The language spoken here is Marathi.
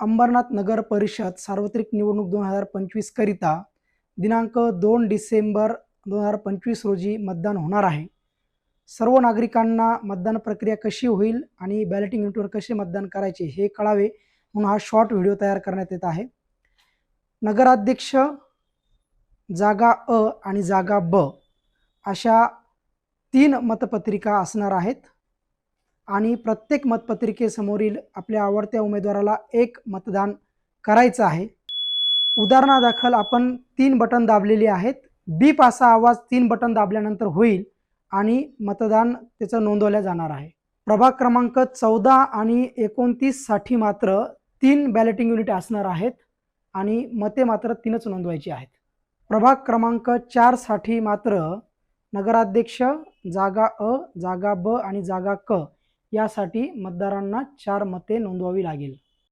अंबरनाथ नगर परिषद सार्वत्रिक निवडणूक दोन हजार पंचवीस करिता दिनांक दोन डिसेंबर दोन हजार पंचवीस रोजी मतदान होणार आहे. सर्व नागरिकांना मतदान प्रक्रिया कशी होईल आणि बॅलेटिंग युनिटवर कसे मतदान करायचे हे कळावे म्हणून हा शॉर्ट व्हिडिओ तयार करण्यात येत आहे. नगराध्यक्ष जागा अ आणि जागा ब अशा तीन मतपत्रिका असणार आहेत. आणि प्रत्येक मतपत्रिकेसमोरील आपल्या आवडत्या उमेदवाराला एक मतदान करायचं आहे. उदाहरणादाखल आपण तीन बटन दाबलेली आहेत. बीप असा आवाज तीन बटन दाबल्यानंतर होईल आणि मतदान त्याचं नोंदवल्या जाणार आहे. प्रभाग क्रमांक चौदा आणि एकोणतीससाठी मात्र तीन बॅलेटिंग युनिट असणार आहेत आणि मते मात्र तीनच नोंदवायची आहेत. प्रभाग क्रमांक चारसाठी मात्र नगराध्यक्ष जागा अ जागा ब आणि जागा क यासाठी मतदारांना चार मते नोंदवावी लागेल.